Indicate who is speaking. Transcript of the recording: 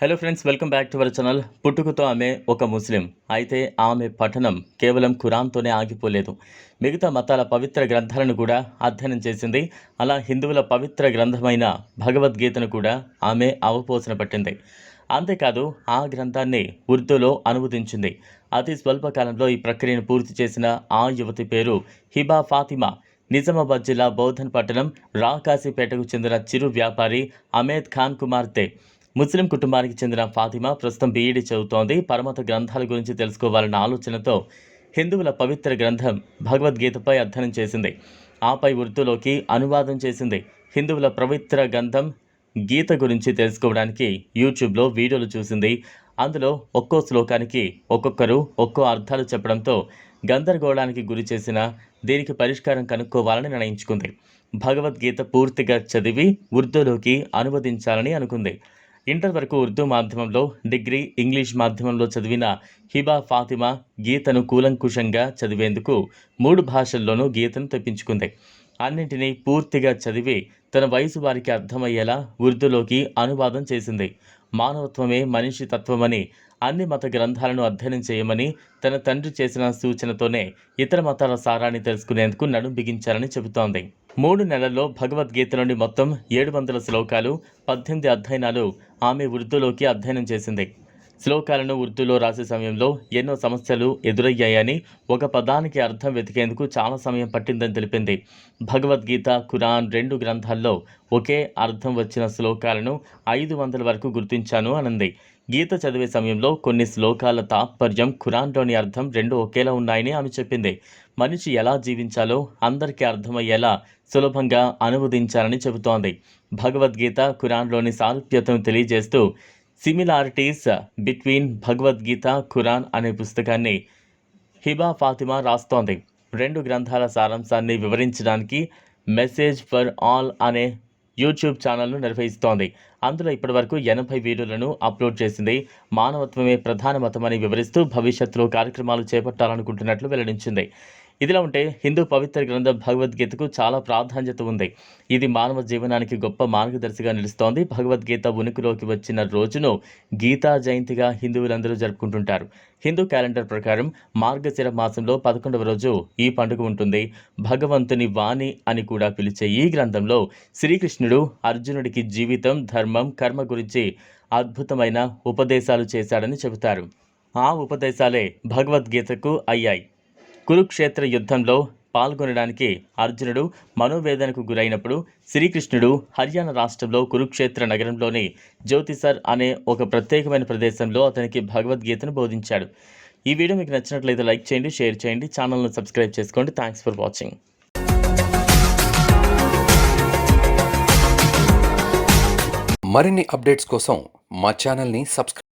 Speaker 1: Hello friends welcome back to our channel పుట్టుకతో ఆమె ఒక ముస్లిం. అయితే ఆమె పఠనం కేవలం ఖురాన్తోనే ఆగిపోలేదు. మిగతా మతాల పవిత్ర గ్రంథాలను కూడా అధ్యయనం చేసింది. అలా హిందువుల పవిత్ర గ్రంథమైన భగవద్గీతను కూడా ఆమె అవపోసన పట్టింది. అంతేకాదు ఆ గ్రంథాన్ని ఉర్దూలో అనువదించింది. అతి స్వల్ప కాలంలో ఈ ప్రక్రియను పూర్తి చేసిన ఆ యువతి పేరు హిబా ఫాతిమా. నిజామాబాద్ జిల్లా బౌద్ధన్ పట్టణం రాకాశీపేటకు చెందిన చిరు వ్యాపారి అమేద్ ఖాన్ కుమార్తె. ముస్లిం కుటుంబానికి చెందిన ఫాతిమా ప్రస్తుతం బీఈడీ చదువుతోంది. పరమత గ్రంథాల గురించి తెలుసుకోవాలన్న ఆలోచనతో హిందువుల పవిత్ర గ్రంథం భగవద్గీతపై అధ్యయనం చేసింది. ఆపై ఉర్దూలోకి అనువాదం చేసింది. హిందువుల పవిత్ర గ్రంథం గీత గురించి తెలుసుకోవడానికి యూట్యూబ్లో వీడియోలు చూసింది. అందులో ఒక్కో శ్లోకానికి ఒక్కొక్కరు ఒక్కో అర్థాలు చెప్పడంతో గందరగోళానికి గురి చేసిన దీనికి పరిష్కారం కనుక్కోవాలని నిర్ణయించుకుంది. భగవద్గీత పూర్తిగా చదివి ఉర్దూలోకి అనువదించాలని అనుకుంది. ఇంటర్ వరకు ఉర్దూ మాధ్యమంలో డిగ్రీ ఇంగ్లీష్ మాధ్యమంలో చదివిన హిబా ఫాతిమా గీతను కూలంకుషంగా చదివేందుకు మూడు భాషల్లోనూ గీతను తెప్పించుకుంది. అన్నింటినీ పూర్తిగా చదివి తన వయసు వారికి అర్థమయ్యేలా ఉర్దూలోకి అనువాదం చేసింది. మానవత్వమే మనిషి తత్వమని అన్ని మత గ్రంథాలను అధ్యయనం చేయమని తన తండ్రి చేసిన సూచనతోనే ఇతర మతాల సారాన్ని తెలుసుకునేందుకు నడుం బిగించాలని చెబుతోంది. మూడు నెలల్లో భగవద్గీత నుండి మొత్తం ఏడు వందల శ్లోకాలు పద్దెనిమిది అధ్యయనాలు ఆమె ఉర్దూలోకి అధ్యయనం చేసింది. శ్లోకాలను ఉర్దూలో రాసే సమయంలో ఎన్నో సమస్యలు ఎదురయ్యాయని ఒక పదానికి అర్థం వెతికేందుకు చాలా సమయం పట్టిందని తెలిపింది. భగవద్గీత ఖురాన్ రెండు గ్రంథాల్లో ఒకే అర్థం వచ్చిన శ్లోకాలను ఐదు వందల వరకు గుర్తించాను అనంది. గీత చదివే సమయంలో కొన్ని శ్లోకాల తాత్పర్యం ఖురాన్లోని అర్థం రెండు ఒకేలా ఉన్నాయని ఆమె చెప్పింది. మనిషి ఎలా జీవించాలో అందరికీ అర్థమయ్యేలా సులభంగా అనువదించాలని చెబుతోంది. భగవద్గీత ఖురాన్లోని సారూప్యతను తెలియజేస్తూ సిమిలారిటీస్ బిట్వీన్ భగవద్గీత ఖురాన్ అనే పుస్తకాన్ని హిబా ఫాతిమా రాస్తోంది. రెండు గ్రంథాల సారాంశాన్ని వివరించడానికి మెసేజ్ ఫర్ ఆల్ అనే యూట్యూబ్ ఛానల్ను నిర్వహిస్తోంది. అందులో ఇప్పటివరకు ఎనభై వీడియోలను అప్లోడ్ చేసింది. మానవత్వమే ప్రధాన మతమని వివరిస్తూ భవిష్యత్తులో కార్యక్రమాలు చేపట్టాలనుకుంటున్నట్లు వెల్లడించింది. ఇదిలా ఉంటే హిందూ పవిత్ర గ్రంథం భగవద్గీతకు చాలా ప్రాధాన్యత ఉంది. ఇది మానవ జీవనానికి గొప్ప మార్గదర్శిగా నిలుస్తోంది. భగవద్గీత ఉనికిలోకి వచ్చిన రోజును గీతా జయంతిగా హిందువులందరూ జరుపుకుంటుంటారు. హిందూ క్యాలెండర్ ప్రకారం మార్గశిర మాసంలో పదకొండవ రోజు ఈ పండుగ ఉంటుంది. భగవంతుని వాణి అని కూడా పిలిచే ఈ గ్రంథంలో శ్రీకృష్ణుడు అర్జునుడికి జీవితం ధర్మం కర్మ గురించి అద్భుతమైన ఉపదేశాలు చేశాడని చెబుతారు. ఆ ఉపదేశాలే భగవద్గీతకు అయ్యాయి. కురుక్షేత్ర యుద్ధంలో పాల్గొనడానికి అర్జునుడు మనోవేదనకు గురైనప్పుడు శ్రీకృష్ణుడు హర్యానా రాష్ట్రంలో కురుక్షేత్ర నగరంలోని జ్యోతిసర్ అనే ఒక ప్రత్యేకమైన ప్రదేశంలో అతనికి భగవద్గీతను బోధించాడు. ఈ వీడియో మీకు నచ్చినట్లయితే లైక్ చేయండి షేర్ చేయండి ఛానల్ను సబ్స్క్రైబ్ చేసుకోండి. థ్యాంక్స్ ఫర్ వాచింగ్
Speaker 2: మరిన్ని అప్డేట్స్ కోసం మా ఛానల్ని సబ్స్క్రైబ్